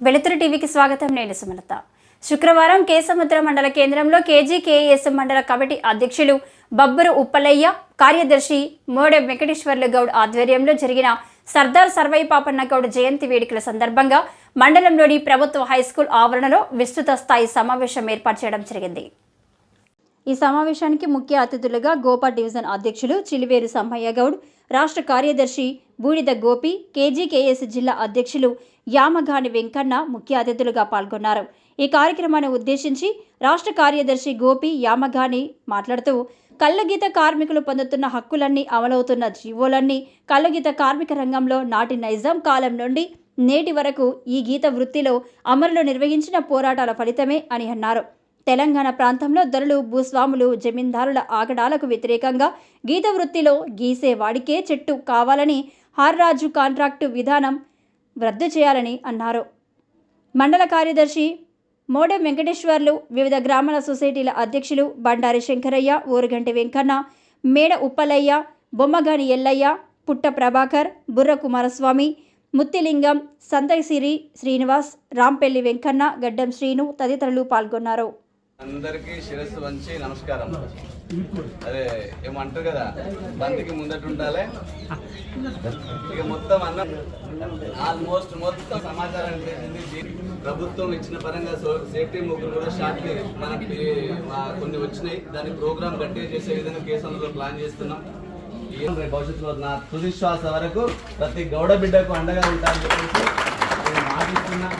వెలుతురు టీవీకి స్వాగతం. నేను సుమలత. శుక్రవారం కేసముద్ర మండల కేంద్రంలో కేజీకేఎస్ మండల కమిటీ అధ్యక్షులు బబ్బురు ఉప్పలయ్య కార్యదర్శి మోడె వెంకటేశ్వర్లు గౌడ్ ఆధ్వర్యంలో జరిగిన సర్దార్ సర్వై పాపన్న గౌడ్ జయంతి వేడుకల సందర్భంగా మండలంలోని ప్రభుత్వ హైస్కూల్ ఆవరణలో విస్తృత స్థాయి సమావేశం ఏర్పాటు చేయడం జరిగింది. ఈ సమావేశానికి ముఖ్య అతిథులుగా గోపా డివిజన్ అధ్యక్షులు చిలివేరు సమ్మయ్య గౌడ్ రాష్ట్ర కార్యదర్శి బూడిద గోపి కేజీకేఎస్ జిల్లా అధ్యక్షులు యామగాని వెంకన్న ముఖ్య అతిథులుగా పాల్గొన్నారు. ఈ కార్యక్రమాన్ని ఉద్దేశించి రాష్ట్ర కార్యదర్శి గోపి యామగాని మాట్లాడుతూ కళ్ళగీత కార్మికులు పొందుతున్న హక్కులన్నీ అమలవుతున్న జీవోలన్నీ కళ్ళగీత కార్మిక రంగంలో నాటి నైజాం కాలం నుండి నేటి వరకు ఈ గీత వృత్తిలో అమరులు నిర్వహించిన పోరాటాల ఫలితమే అని అన్నారు. తెలంగాణ ప్రాంతంలో దొరలు భూస్వాములు జమీందారుల ఆగడాలకు వ్యతిరేకంగా గీత వృత్తిలో గీసేవాడికే చెట్టు కావాలని హార్రాజు కాంట్రాక్టు విధానం రద్దు చేయాలని అన్నారు. మండల కార్యదర్శి మోడెం వెంకటేశ్వర్లు వివిధ గ్రామాల సొసైటీల అధ్యక్షులు బండారి శంకరయ్య ఊరుగంటి వెంకన్న మేడ ఉప్పలయ్య బొమ్మగాని ఎల్లయ్య పుట్ట ప్రభాకర్ బుర్ర కుమారస్వామి ముత్తిలింగం సంతసిరి శ్రీనివాస్ రాంపెల్లి వెంకన్న గడ్డం శ్రీను తదితరులు పాల్గొన్నారు. అందరికీ శిరస్సు వంచి నమస్కారం. అదే ఏమంటారు కదా బంతికి ముందట ఉండాలి. ఇక మొత్తం అన్న ఆల్మోస్ట్ మొత్తం సమాచారం తెలిసింది. ప్రభుత్వం ఇచ్చిన పరంగా సేఫ్టీ ముగ్గురు కూడా షార్ట్ మనకి కొన్ని వచ్చినాయి. దాని ప్రోగ్రామ్ గట్టిగా చేసే విధంగా కేసులో ప్లాన్ చేస్తున్నాం. భవిష్యత్తులో నా తుది శ్వాస వరకు ప్రతి గౌడ బిడ్డకు అండగా ఉంటానని చెప్పేసి నేను మాటిస్తున్నా.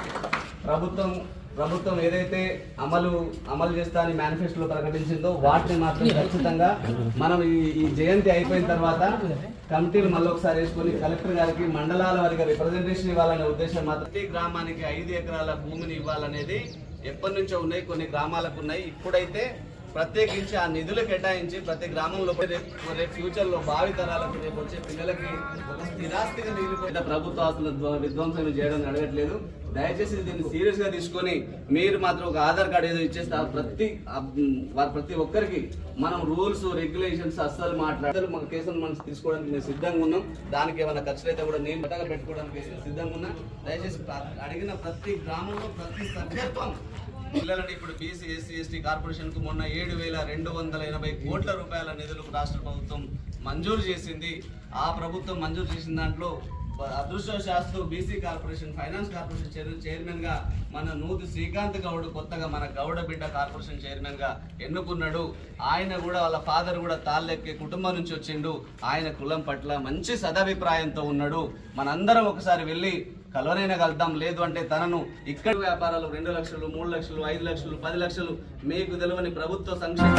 ప్రభుత్వం ప్రభుత్వం ఏదైతే అమలు అమలు చేస్తా అని మేనిఫెస్టోలో ప్రకటించిందో వాటిని మాత్రం ఖచ్చితంగా మనం ఈ జయంతి అయిపోయిన తర్వాత కమిటీలు మళ్ళీ ఒకసారి వేసుకొని కలెక్టర్ గారికి మండలాల వారికి రిప్రజెంటేషన్ ఇవ్వాలనే ఉద్దేశం మాత్రం ప్రతి గ్రామానికి ఐదు ఎకరాల భూమిని ఇవ్వాలనేది ఎప్పటి నుంచో ఉన్నాయి కొన్ని గ్రామాలకు ఉన్నాయి. ఇప్పుడైతే ప్రత్యేకించి ఆ నిధులు కేటాయించి ప్రతి గ్రామంలో రేపు రేపు ఫ్యూచర్లో భావి తరాలకు రేపు వచ్చే పిల్లలకి ఒక స్థిరాస్తిగా మిగిలిపోయిన ప్రభుత్వ ఆస్తుల విధ్వంసం చేయడం అడగట్లేదు దయచేసి దీన్ని సీరియస్గా తీసుకొని మీరు మాత్రం ఒక ఆధార్ కార్డు ఏదో ఇచ్చేస్తే ప్రతి ప్రతి ఒక్కరికి మనం రూల్స్ రెగ్యులేషన్స్ అస్సలు మాట్లాడాలి మన కేసులు మనం తీసుకోవడానికి మేము సిద్ధంగా ఉన్నాం. దానికి ఏమైనా ఖర్చులు అయితే కూడా నేను పెట్టుకోవడానికి సిద్ధంగా ఉన్నా. దయచేసి అడిగిన ప్రతి గ్రామంలో ప్రతి సభ్యత్వం పిల్లలని ఇప్పుడు బీసీ ఎస్సీ ఎస్టీ కార్పొరేషన్కు మొన్న ఏడు వేల రెండు వందల ఎనభై కోట్ల రూపాయల నిధులు రాష్ట్ర ప్రభుత్వం మంజూరు చేసింది. ఆ ప్రభుత్వం మంజూరు చేసిన దాంట్లో బ- అదృష్టవశాస్తు BC corporation finance corporation chair- chairman మన నూతి శ్రీకాంత్ గౌడ్ కొత్తగా మన గౌడ బిడ్డ కార్పొరేషన్ చైర్మన్గా ఎన్నుకున్నాడు. ఆయన కూడా వాళ్ళ ఫాదర్ కూడా తాళ్ళెక్కే కుటుంబం నుంచి వచ్చిండు. ఆయన కులం పట్ల మంచి సదాభిప్రాయంతో ఉన్నాడు. మనందరం ఒకసారి వెళ్ళి కలవనైనా కలుద్దాం. లేదు అంటే తనను ఇక్కడ వ్యాపారాలు రెండు లక్షలు మూడు లక్షలు ఐదు లక్షలు పది లక్షలు మీకు తెలియని ప్రభుత్వ సంక్షేమ.